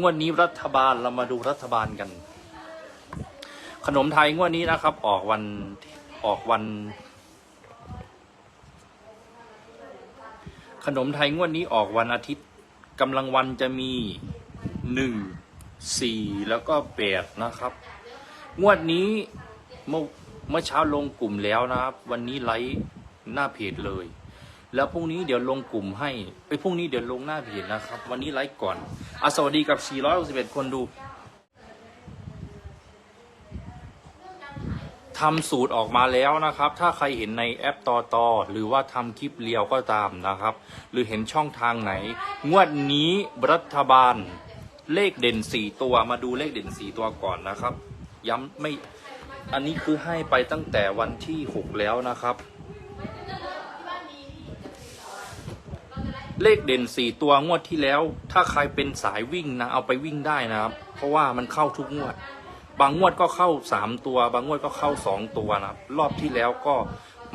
งวดนี้รัฐบาลเรามาดูรัฐบาลกัน ขนมไทยงวดนี้นะครับ ออกวันออกวัน ขนมไทยงวดนี้ออกวันอาทิตย์กำลังวันจะมีหนึ่งสี่แล้วก็แปดนะครับ งวดนี้เมื่อเมื่อเช้าลงกลุ่มแล้วนะครับ วันนี้ไลฟ์หน้าเพจเลย แล้วพรุ่งนี้เดี๋ยวลงกลุ่มให้ไปพรุ่งนี้เดี๋ยวลงหน้าเพจนะครับ วันนี้ไลฟ์ก่อนอะสวัสดีกับ 461 คนดูทำสูตรออกมาแล้วนะครับ ถ้าใครเห็นในแอปตอตอหรือว่าทำคลิปเรียวก็ตามนะครับ หรือเห็นช่องทางไหน งวดนี้รัฐบาลเลขเด่น 4 ตัวมาดูเลขเด่น 4 ตัวก่อนนะครับ ย้ำไม่อันนี้คือให้ไปตั้งแต่วันที่ 6 แล้วนะครับ เลขเด่น4ตัวงวดที่แล้ว ถ้าใครเป็นสายวิ่งนะเอาไปวิ่งได้นะครับ เพราะว่ามันเข้าทุกงวด บางงวดก็เข้า3ตัว บางงวดก็เข้า2ตัวนะครับ รอบที่แล้วก็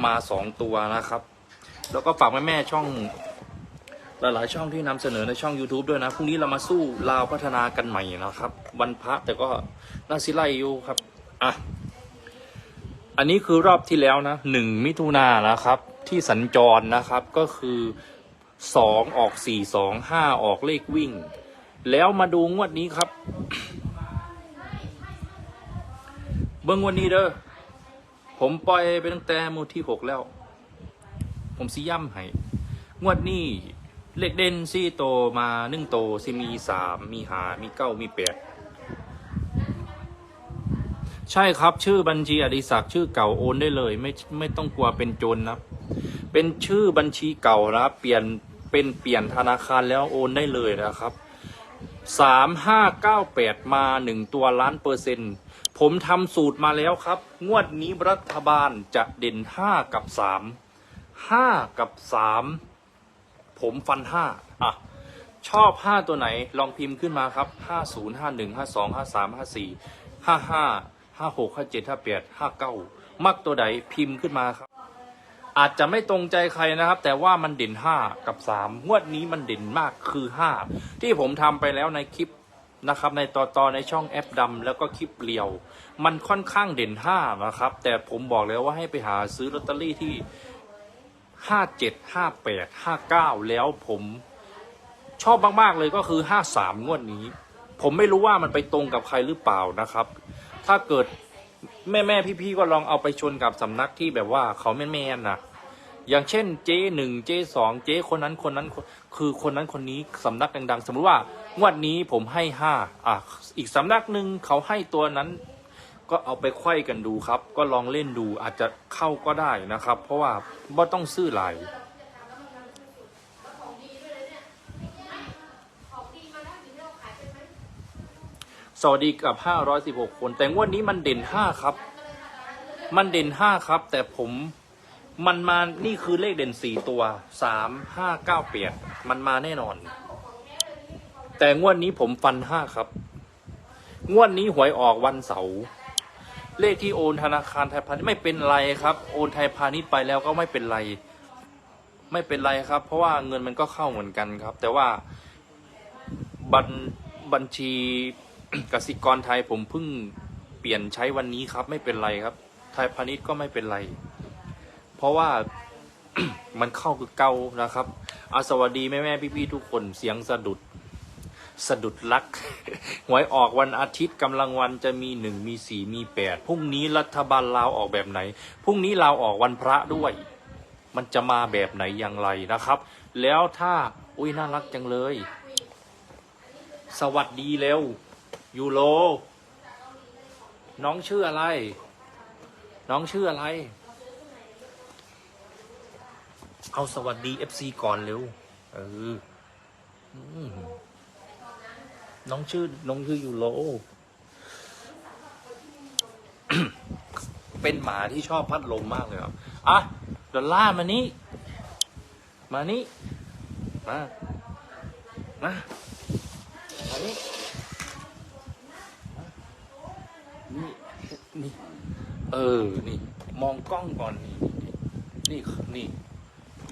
มา2ตัวนะครับ แล้วก็ฝากแม่แม่ช่อง หลายๆช่องที่นำเสนอในช่อง YouTube ด้วยนะพรุ่งนี้เรามาสู้ลาวพัฒนากันใหม่นะครับ วันพระแต่ก็น่าสิไลอยู่ครับอะอันนี้คือรอบที่แล้วนะหนึ่งมิถุนายนนะครับ ที่สัญจรนะครับก็คือ สองออกสี่สองห้าออกเลขวิ่ง แล้วมาดูงวดนี้ครับ เบิ้งวันนี้เด้อผมปล่อยไปตั้งแต่มูที่หกแล้ว ผมสิย่ำให้งวดนี้เลขเด่นสี่โตมาหนึ่งโตวสิมีสามมีหามีเก้ามีแปดใช่ครับ ชื่อบัญชีอดิศักดิ์ชื่อเก่าโอนได้เลย ไม่ไม่ต้องกลัวเป็นโจรนะครับเป็นชื่อบัญชีเก่านะเปลี่ยน เป็นเปลี่ยนธนาคารแล้วโอนได้เลยนะครับสามห้าเก้าแปดมาหนึ่งตัวล้านเปอร์เซ็นต์ผมทำสูตรมาแล้วครับ งวดนี้รัฐบาลจะเด่นห้ากับสามห้ากับสามผมฟันห้าอะ ชอบห้าตัวไหนลองพิมพ์ขึ้นมาครับห้าศูนย์ห้าหนึ่งห้าสองห้าสามห้าสี่ห้าห้าห้าหกห้าเจ็ดห้าแปดห้าเก้ามักตัวไหนพิมพ์ขึ้นมาครับ อาจจะไม่ตรงใจใครนะครับ แต่ว่ามันเด่นห้ากับสามงวดนี้มันเด่นมากคือห้าที่ผมทำไปแล้วในคลิปนะครับในต่อตอในช่องแอปดำแล้วก็คลิปเรียว มันค่อนข้างเด่นห้านะครับ แต่ผมบอกแล้วว่าให้ไปหาซื้อลอตเตอรี่ที่ห้าเจ็ดห้าแปดห้าเก้าแล้วผมชอบมาก ๆ เลยก็คือห้าสามงวดนี้ ผมไม่รู้ว่ามันไปตรงกับใครหรือเปล่านะครับ ถ้าเกิดแม่แม่พี่ๆก็ลองเอาไปชนกับสำนักที่แบบว่าเขาแม่นๆนะ อย่างเช่นเจ๊หนึ่งเจ๊สองเจ๊คนนั้นคนนั้นคือคนนั้นคนนี้สำนักดังๆ สมมติว่างวดนี้ผมให้ห้าอะอีกสำนักหนึ่งเขาให้ตัวนั้น ก็เอาไปไขว้กันดูครับ ก็ลองเล่นดูอาจจะเข้าก็ได้นะครับ เพราะว่าบ่ต้องซื้อหลายสวัสดีกับ 516 คน แต่งวดนี้มันเด่น 5 ครับ มันเด่น 5 ครับ แต่ผม มันมา นี่คือเลขเด่น4ตัว3 5 9 8มันมาแน่นอน แต่งวดนี้ผมฟัน5ครับ งวดนี้หวยออกวันเสาร์เลขที่โอนธนาคารไทยพาณิชย์ไม่เป็นไรครับ โอนไทยพาณิชย์ไปแล้วก็ไม่เป็นไร ไม่เป็นไรครับ เพราะว่าเงินมันก็เข้าเหมือนกันครับ แต่ว่าบัญบัญชีกสิกรไทยผมเพิ่งเปลี่ยนใช้วันนี้ครับ ไม่เป็นไรครับ ไทยพาณิชย์ก็ไม่เป็นไร เพราะว่า มันเข้าคือเก่านะครับอาสวัสดีแม่แม่พี่พี่ทุกคนเสียงสะดุด สะดุดลัก หวยออกวันอาทิตย์กำลังวันจะมีหนึ่งมีสี่มีแปดพรุ่งนี้รัฐบาลลาวออกแบบไหนพรุ่งนี้ลาวออกวันพระด้วย มันจะมาแบบไหนอย่างไรนะครับ แล้วถ้าอุ้ยน่ารักจังเลย สวัสดีเร็วยูโรน้องชื่ออะไร น้องชื่ออะไร เอาสวัสดีเอฟซีก่อนเร็ว เออน้องชื่อ น้องชื่อยูโรเป็นหมาที่ชอบพัดลมมากเลยครับ อะ ดอลล่ามานี่ มานี่ มา มา มานี่ นี่ นี่ เออ นี่ มองกล้องก่อน นี่ นี่ นี่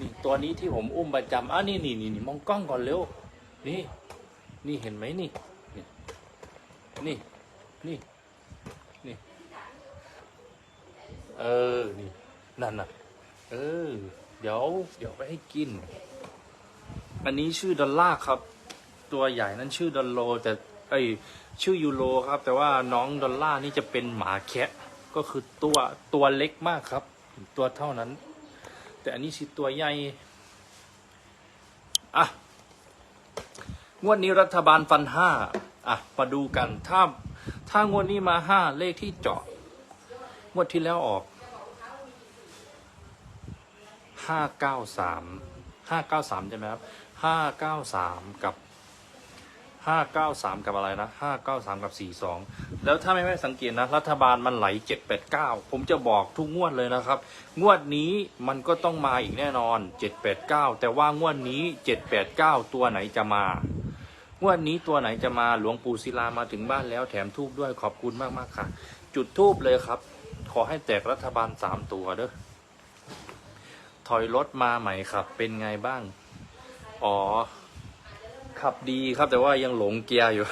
นี่ตัวนี้ที่ผมอุ้มประจำอะนี่นี่นี่นี่มองกล้องก่อนเร็ว นี่ นี่เห็นไหมนี่ นี่ นี่ นี่นเออ นี่ นั่นน่ะ เออ เดี๋ยว เดี๋ยวไปให้กิน อันนี้ชื่อดอลลาร์ครับ ตัวใหญ่นั่นชื่อดอลโล แต่ไอชื่อยูโรครับ แต่ว่าน้องดอลลาร์นี่จะเป็นหมาแคะก็คือตัวตัวเล็กมากครับ ตัวเท่านั้น แต่อันนี้สิตัวใหญ่อะงวดนี้รัฐบาลฟันห้าอะมาดูกันถ้าถ้างวดนี้มาห้าเลขที่เจาะงวดที่แล้วออกห้าเก้าสามห้าเก้าสามใช่ไหมครับห้าเก้าสามกับ ห้าเก้าสามกับอะไรนะห้าเก้าสามกับสี่สองแล้วถ้าไม่ไม่สังเกตนะ รัฐบาลมันไหลเจ็ดแปดเก้าผมจะบอกทุกงวดเลยนะครับ งวดนี้มันก็ต้องมาอีกแน่นอนเจ็ดแปดเก้าแต่ว่างวดนี้เจ็ดแปดเก้าตัวไหนจะมางวดนี้ตัวไหนจะมาหลวงปู่ศิลามาถึงบ้านแล้วแถมทูบด้วยขอบคุณมากมากๆค่ะ จุดทูบเลยครับ ขอให้แตกรัฐบาลสามตัวเด้อถอยรถมาใหม่ครับ เป็นไงบ้าง อ๋อ ขับดีครับแต่ว่ายังหลงเกียร์อยู่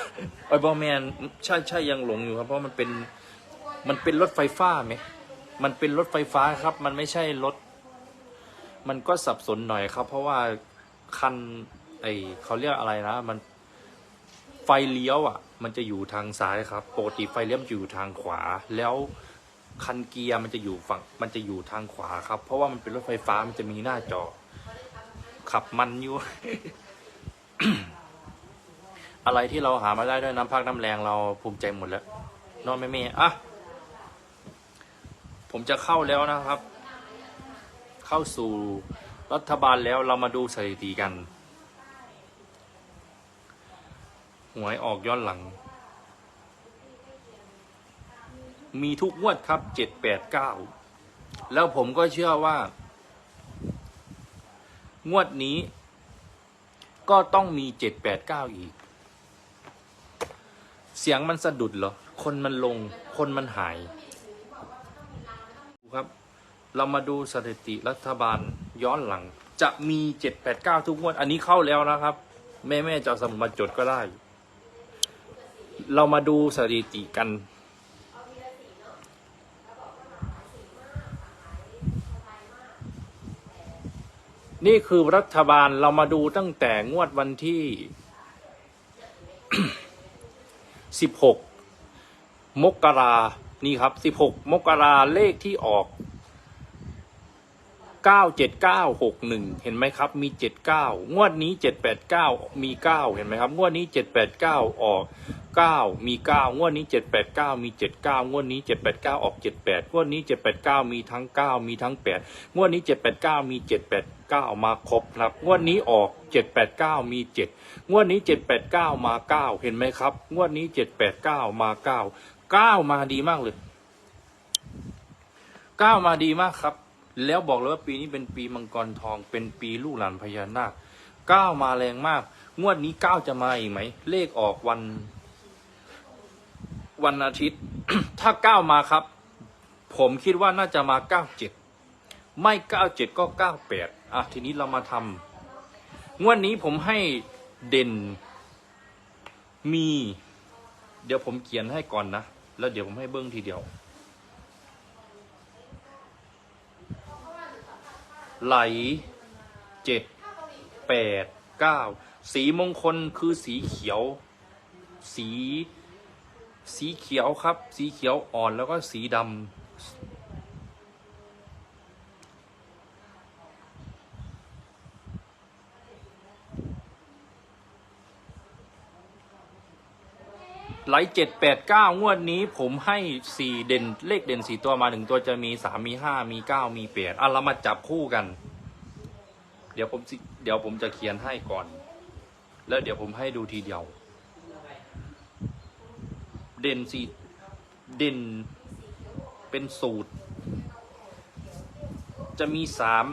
ไอ้บอแมนใช่ใช่ยังหลงอยู่ครับ เพราะมันเป็นมันเป็นรถไฟฟ้าไหมมันเป็นรถไฟฟ้าครับ มันไม่ใช่รถ มันก็สับสนหน่อยครับ เพราะว่าคัน ไอเขาเรียกอะไรนะ มันไฟเลี้ยวอะ มันจะอยู่ทางซ้ายครับปกติไฟเลี้ยวมันอยู่ทางขวา แล้วคันเกียร์มันจะอยู่ฝั่ง มันจะอยู่ทางขวาครับ เพราะว่ามันเป็นรถไฟฟ้ามันจะมีหน้าจอ ขับมันอยู่ อะไรที่เราหามาได้ด้วยน้ำพักน้ำแรงเราภูมิใจหมดแล้วนอะแม่เมย์อะผมจะเข้าแล้วนะครับ เข้าสู่รัฐบาลแล้วเรามาดูสถิติกัน หวยออกย้อนหลัง มีทุกงวดครับเจ็ดแปดเก้าแล้วผมก็เชื่อว่า งวดนี้ ก็ต้องมีเจ็ดแปดเก้าอีก สียงมันสะดุดเหรอ คนมันลง คนมันหายครับ เรามาดูสถิติรัฐบาลย้อนหลัง จะมีเจ็ดแปดเก้าทุกงวด อันนี้เข้าแล้วนะครับ แม่แม่ๆจะสมุดมาจดก็ได้ เรามาดูสถิติกันนี่คือรัฐบาลเรามาดูตั้งแต่งวดวันที่ สิบหกมกรานี่ครับสิบหกมกราเลขที่ออกเก้าเจ็ดเก้าหกหนึ่งเห็นไหมครับ มีเจ็ดเก้างวดนี้เจ็ดแปดเก้ามีเก้าเห็นไหมครับ งวดนี้เจ็ดแปดเก้าออก เก้ามีเก้างวดนี้เจ็ดแปดเก้ามีเจ็ดเก้างวดนี้เจ็ดแปดเก้าออกเจ็ดแปดงวดนี้เจ็ดแปดเก้ามีทั้งเก้ามีทั้งแปดงวดนี้เจ็ดแปดเก้ามีเจ็ดแปดเก้ามาครบครับ งวดนี้ออกเจ็ดแปดเก้ามีเจ็ดงวดนี้เจ็ดแปดเก้ามาเก้าเห็นไหมครับ งวดนี้เจ็ดแปดเก้ามาเก้าเก้ามาดีมากเลยเก้ามาดีมากครับ แล้วบอกเลยว่าปีนี้เป็นปีมังกรทอง เป็นปีลูกหลานพญานาคเก้ามาแรงมาก งวดนี้เก้าจะมาอีกไหม เลขออกวัน วันอาทิตย์ ถ้าเก้ามาครับ ผมคิดว่าน่าจะมาเก้าเจ็ดไม่เก้าเจ็ดก็เก้าแปดอะทีนี้เรามาทำงวดนี้ผมให้เด่นมี เดี๋ยวผมเขียนให้ก่อนนะ แล้วเดี๋ยวผมให้เบิ้งทีเดียว ไหลเจ็ดแปดเก้าสีมงคลคือสีเขียว สี สีเขียวครับ สีเขียวอ่อนแล้วก็สีดำไหลเจ็ดแปดเก้างวดนี้ผมให้สี่เด่นเลขเด่นสี่ตัวมาหนึ่งตัวจะมีสามมีห้ามีเก้ามีแปดอะเรามาจับคู่กัน เดี๋ยวผมเดี๋ยวผมจะเขียนให้ก่อน แล้วเดี๋ยวผมให้ดูทีเดียว เด่นสีเด่นเป็นสูตร จะมีสาม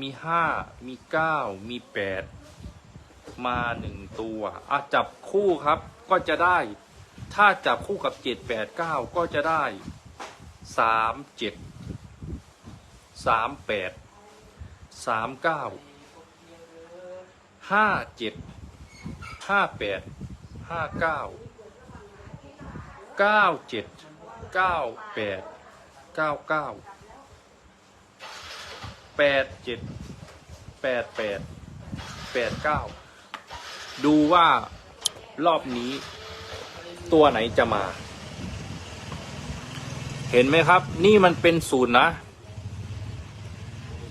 มีห้ามีเก้ามีแปดมาหนึ่งตัวอะจับคู่ครับก็จะได้ ถ้าจับคู่กับเจ็ดแปดเก้าก็จะได้สามเจ็ดสามแปดสามเก้าห้าเจ็ดห้าแปดห้าเก้า เก้าเจ็ดเก้าแปดเก้าเก้าแปดเจ็ดแปดแปดแปดเก้าดูว่ารอบนี้ ตัวไหนจะมา เห็นไหมครับ นี่มันเป็นศูนย์นะ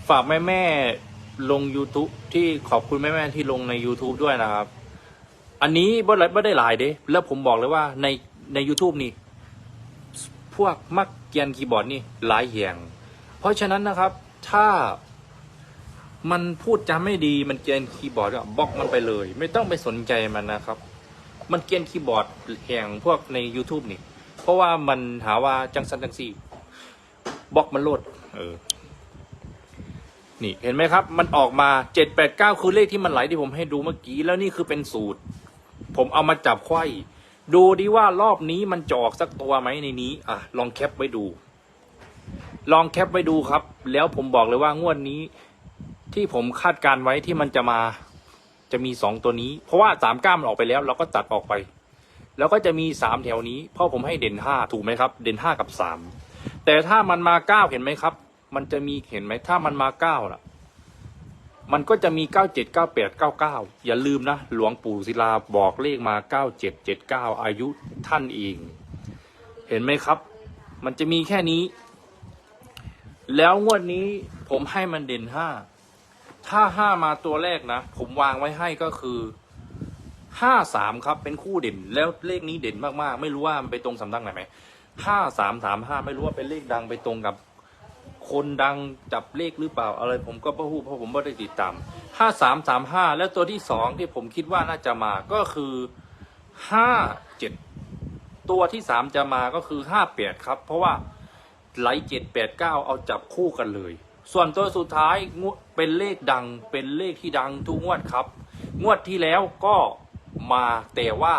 ฝากแม่แม่ลง YouTube ที่ขอบคุณแม่แม่ที่ลงใน YouTube ด้วยนะครับ อันนี้บ่ได้บ่ได้หลายเด้แล้วผมบอกเลยว่าใน ใน YouTube นี่ พวกมักเกียนคีย์บอร์ดนี่หลายแห่งเพราะฉะนั้นนะครับ ถ้ามันพูดจาไม่ดีมันเกียนคีย์บอร์ดก็บล็อกมันไปเลย ไม่ต้องไปสนใจมันนะครับ มันเกียนคีย์บอร์ดแห่งพวกใน YouTube นี่ เพราะว่ามันหาว่าจังสันจังซี่บล็อกมันโลดเออนี่เห็นไหมครับ มันออกมาเจ็ดแปดเก้าคือเลขที่มันไหลที่ผมให้ดูเมื่อกี้ แล้วนี่คือเป็นสูตร ผมเอามาจับไขว้ ดูดิว่ารอบนี้มันจอกสักตัวไหมในนี้ อะ ลองแคปไว้ดู ลองแคปไว้ดูครับ แล้วผมบอกเลยว่างวดนี้ ที่ผมคาดการไว้ที่มันจะมา จะมีสองตัวนี้ เพราะว่าสามก้ามนออกไปแล้ว เราก็ตัดออกไป แล้วก็จะมีสามแถวนี้ เพราะผมให้เด่นห้าถูกไหมครับ เด่นห้ากับสามแต่ถ้ามันมาเก้าเห็นไหมครับ มันจะมีเห็นไหมถ้ามันมาเก้าล่ะ มันก็จะมีเก้าเจ็ดเก้าแปดเก้าเก้าอย่าลืมนะ หลวงปู่ศิลาบอกเลขมาเก้าเจ็ดเจ็ดเก้าอายุท่านเอง เห็นไหมครับ มันจะมีแค่นี้ แล้วงวดนี้ผมให้มันเด่นห้าถ้าห้ามาตัวแรกนะ ผมวางไว้ให้ก็คือห้าสามครับ เป็นคู่เด่นแล้วเลขนี้เด่นมากๆ ไม่รู้ว่ามันไปตรงสำนักไหนไหมห้าสามสามห้าไม่รู้ว่าเป็นเลขดังไปตรงกับ คนดังจับเลขหรือเปล่าอะไรผมก็ไม่รู้เพราะผมไม่ได้ติดตามห้าสามสามห้าแล้วตัวที่สองที่ผมคิดว่าน่าจะมาก็คือห้าเจ็ดตัวที่สามจะมาก็คือห้าแปดครับ เพราะว่าไหลเจ็ดแปดเก้าเอาจับคู่กันเลย ส่วนตัวสุดท้ายงวดเป็นเลขดังเป็นเลขที่ดังทุกงวดครับ งวดที่แล้วก็มาแต่ว่า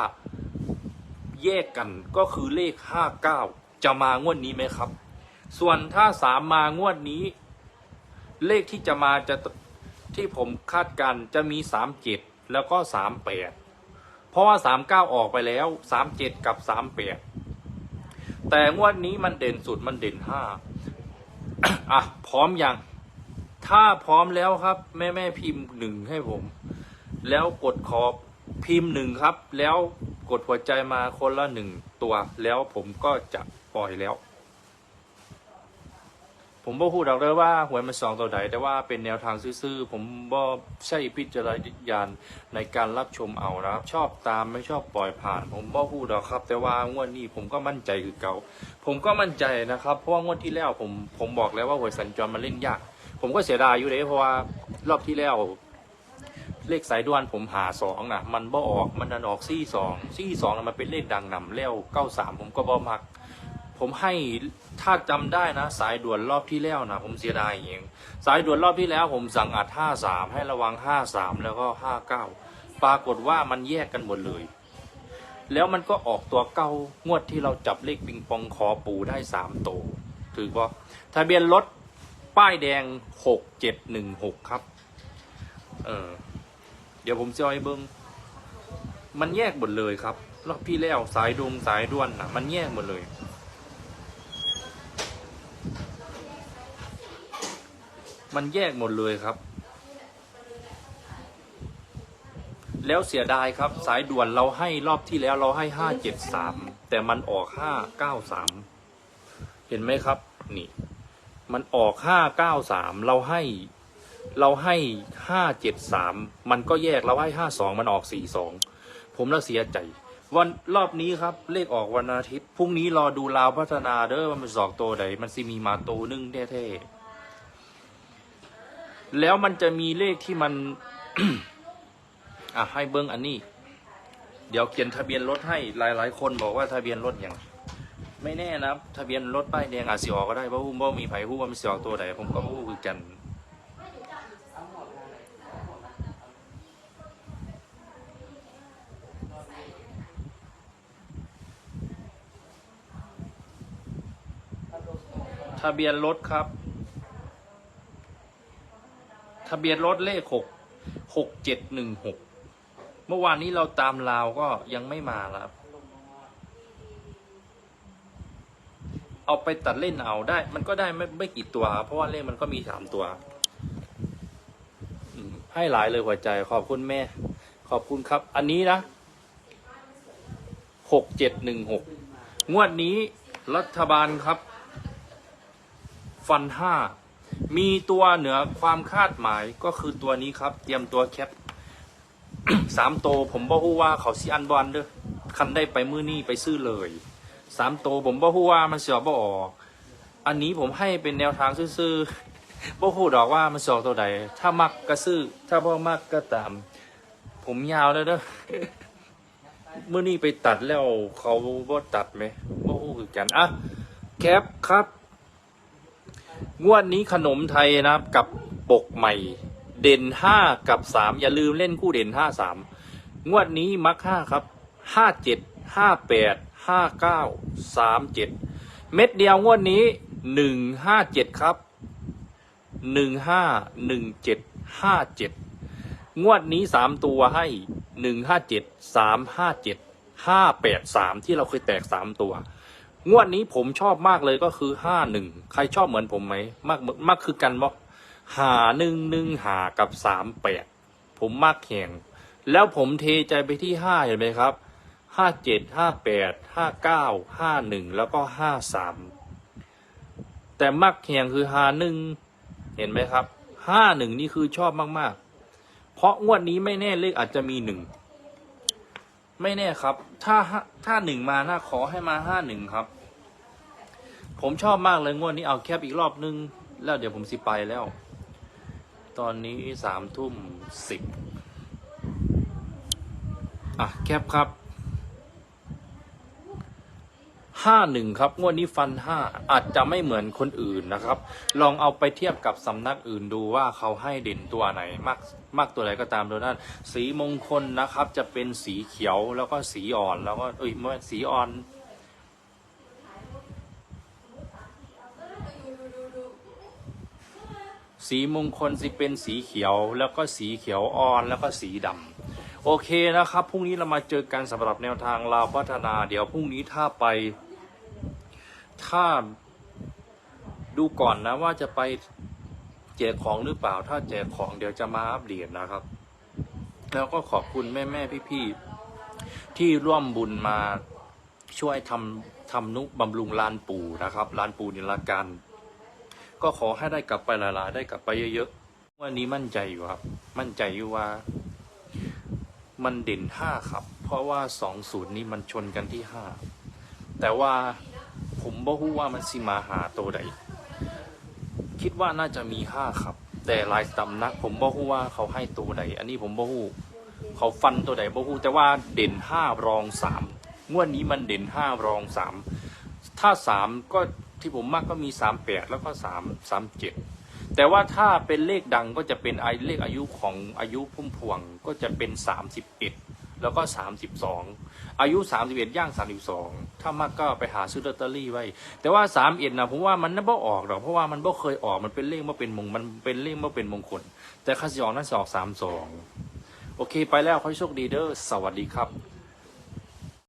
แยกกันก็คือเลขห้าเก้าจะมางวดนี้ไหมครับ ส่วนถ้าสามมางวดนี้ เลขที่จะมาจะที่ผมคาดการ์จะมีสามเจ็ดแล้วก็สามแปดเพราะว่าสามเก้าออกไปแล้วสามเจ็ดกับสามแปดแต่งวดนี้มันเด่นสุดมันเด่นห้าอะพร้อมยังถ้าพร้อมแล้วครับ แม่แม่พิมพ์หนึ่งให้ผม แล้วกดขอบพิมพ์หนึ่งครับ แล้วกดหัวใจมาคนละหนึ่งตัว แล้วผมก็จะปล่อยแล้ว ผมบ่พูดหรอกเลยว่าหวยมันสองตัวใดแต่ว่าเป็นแนวทางซื่อๆผมบ่ใช่พิจารณาในการรับชมเอานะครับ ชอบตามไม่ชอบปล่อยผ่าน ผมบ่พูดหรอกครับ แต่ว่างวดนี้ผมก็มั่นใจคือเก่า ผมก็มั่นใจนะครับเพราะว่างวดที่แล้วผมผมบอกแล้วว่าหวยสัญจรมันเล่นยาก ผมก็เสียดายอยู่เลยเพราะว่ารอบที่แล้ว เลขสายด่วนผมหาสองนะมันบ่ออกมันดันออกซี่สองซี่สองมันเป็นเลขดังนำแล้วเก้าสามผมก็บ่มัก ผมให้ถ้าจำได้นะ สายด่วนรอบที่แล้วนะผมเสียดายเองสายด่วนรอบที่แล้ว ผมสั่งอัดห้าสามให้ระวังห้าสามแล้วก็ห้าเก้าปรากฏว่ามันแยกกันหมดเลย แล้วมันก็ออกตัวเก้างวดที่เราจับเลขปิงปองคอปูได้สามโตถือว่าทะเบียนรถป้ายแดงหกเจ็ดหนึ่งหกครับ เออเดี๋ยวผมจะเอาให้เบิ้งมันแยกหมดเลยครับรอบที่แล้วสายดวงสายด้วนนะมันแยกหมดเลย มันแยกหมดเลยครับ แล้วเสียดายครับ สายด่วนเราให้รอบที่แล้วเราให้ห้าเจ็ดสามแต่มันออกห้าเก้าสามเห็นไหมครับ นี่ มันออกห้าเก้าสามเราให้ เราให้ห้าเจ็ดสามมันก็แยกเราให้ห้าสองมันออกสี่สองผมละเสียใจวันรอบนี้ครับ เลขออกวันอาทิตย์พรุ่งนี้รอดูลาวพัฒนาเด้อมันสอกตัวใดมันสิมีมาโตวนึ่งแท้ๆ แล้วมันจะมีเลขที่มัน อะให้เบิ้งอันนี้ เดี๋ยวเขียนทะเบียนรถให้หลาย ๆ คนบอกว่าทะเบียนรถอย่างไม่แน่นะทะเบียนรถป้ายแดงอาจสิออกก็ได้เพราะผมบ่มีไผฮู้ว่ามันสิออกตัวใดผมก็บ่ฮู้คือกันทะเบียนรถครับ ทะเบียนรถเลขหกหกเจ็ดหนึ่งหกเมื่อวานนี้เราตามลาวก็ยังไม่มาแล้วครับ เอาไปตัดเล่นเอาได้ มันก็ได้ไม่ไม่กี่ตัว เพราะว่าเลขมันก็มีสามตัวให้หลายเลยหัวใจ ขอบคุณแม่ ขอบคุณครับ อันนี้นะหกเจ็ดหนึ่งหกงวดนี้รัฐบาลครับ ฟันห้า มีตัวเหนือความคาดหมายก็คือตัวนี้ครับ เตรียมตัวแคปสามโตผมบอกว่าเขาซีอันบอลเด้อคันได้ไปมือนี่ไปซื้อเลยสามโตผมบอกว่ามันเสียบ่ออกอันนี้ผมให้เป็นแนวทางซื่อๆบ่ฮู้ดอกว่ามันสอกตัวใด ถ้ามักก็ซื้อ ถ้าบ่มักก็ตาม ผมยาวแล้วเด้อเมื่อนี้ไปตัดแล้วเขาบ่ตัดไหมบ่ฮู้คือกันอะแคปครับ งวดนี้ขนมไทยนะครับกับปกใหม่ เด่นห้ากับสามอย่าลืมเล่นคู่เด่นห้าสามงวดนี้มักห้าครับห้าเจ็ดห้าแปดห้าเก้าสามเจ็ดเม็ดเดียวงวดนี้หนึ่งห้าเจ็ดครับหนึ่งห้าหนึ่งเจ็ดห้าเจ็ดงวดนี้สามตัวให้หนึ่งห้าเจ็ดสามห้าเจ็ดห้าแปดสามที่เราเคยแตกสามตัว งวดนี้ผมชอบมากเลยก็คือห้าหนึ่งใครชอบเหมือนผมไหมมากมากคือกันบอกหาหนึ่งหนึ่งหากับสามแปดผมมากแข่งแล้วผมเทใจไปที่ห้าเห็นไหมครับห้าเจ็ดห้าแปดห้าเก้าห้าหนึ่งแล้วก็ห้าสามแต่มักแข่งคือหาหนึ่งเห็นไหมครับห้าหนึ่งนี่คือชอบมากๆ เพราะงวดนี้ไม่แน่เลขอาจจะมีหนึ่งไม่แน่ครับ ถ้าห้าถ้าหนึ่งมาน่าขอให้มาห้าหนึ่งครับ ผมชอบมากเลยงวดนี้เอาแคปอีกรอบนึง แล้วเดี๋ยวผมสิไปแล้ว ตอนนี้สามทุ่มสิบอะแคปครับห้าหนึ่งครับ งวดนี้ฟันห้าอาจจะไม่เหมือนคนอื่นนะครับ ลองเอาไปเทียบกับสำนักอื่นดูว่าเขาให้เด่นตัวไหน มากมากตัวไหนก็ตามตัวนั้น สีมงคลนะครับ จะเป็นสีเขียวแล้วก็สีอ่อนแล้วก็เอ้ยไม่สีอ่อน สีมงคลสิเป็นสีเขียว แล้วก็สีเขียวอ่อนแล้วก็สีดำโอเคนะครับพรุ่งนี้เรามาเจอกันสำหรับแนวทางลาวพัฒนา เดี๋ยวพรุ่งนี้ถ้าไป ถ้าดูก่อนนะว่าจะไปแจกของหรือเปล่า ถ้าแจกของเดี๋ยวจะมาอัปเดตนะครับ แล้วก็ขอบคุณแม่แม่พี่พี่ๆที่ร่วมบุญมาช่วยทำทำนุบำรุงลานปู่นะครับลานปู่นิลการ ก็ขอให้ได้กลับไปหลายๆ ได้กลับไปเยอะๆวันนี้มั่นใจอยู่ครับ มั่นใจอยู่ว่า มันเด่นห้าครับ เพราะว่าสองศูนย์นี้มันชนกันที่ห้าแต่ว่าผมบ่ฮู้ว่ามันสิมาหาตัวใดคิดว่าน่าจะมีห้าครับ แต่หลายตำนัก ผมบ่ฮู้ว่าเขาให้ตัวใดอันนี้ผมบ่ฮู้เขาฟันตัวใดบ่ฮู้แต่ว่าเด่นห้ารองสามงวดนี้มันเด่นห้ารองสามถ้าสามก็ ที่ผมมากก็มีสามแปดแล้วก็สามสามเจ็ดแต่ว่าถ้าเป็นเลขดังก็จะเป็นไอเลขอายุของอายุพุ่มพวงก็จะเป็นสามสิบเอ็ดแล้วก็สามสิบสองอายุสามสิบเอ็ดย่างสามสิบสองถ้ามากก็ไปหาซื้อลอตเตอรี่ไว้ แต่ว่าสามเอ็ดนะผมว่ามันน่าบ่ออกหรอก เพราะว่ามันบ่เคยออก มันเป็นเลขว่าเป็นมง มันเป็นเลขว่าเป็นมงคล แต่ข้าสยองนั่นสออกสามสองโอเค ไปแล้วขอให้โชคดีเด้อ สวัสดีครับ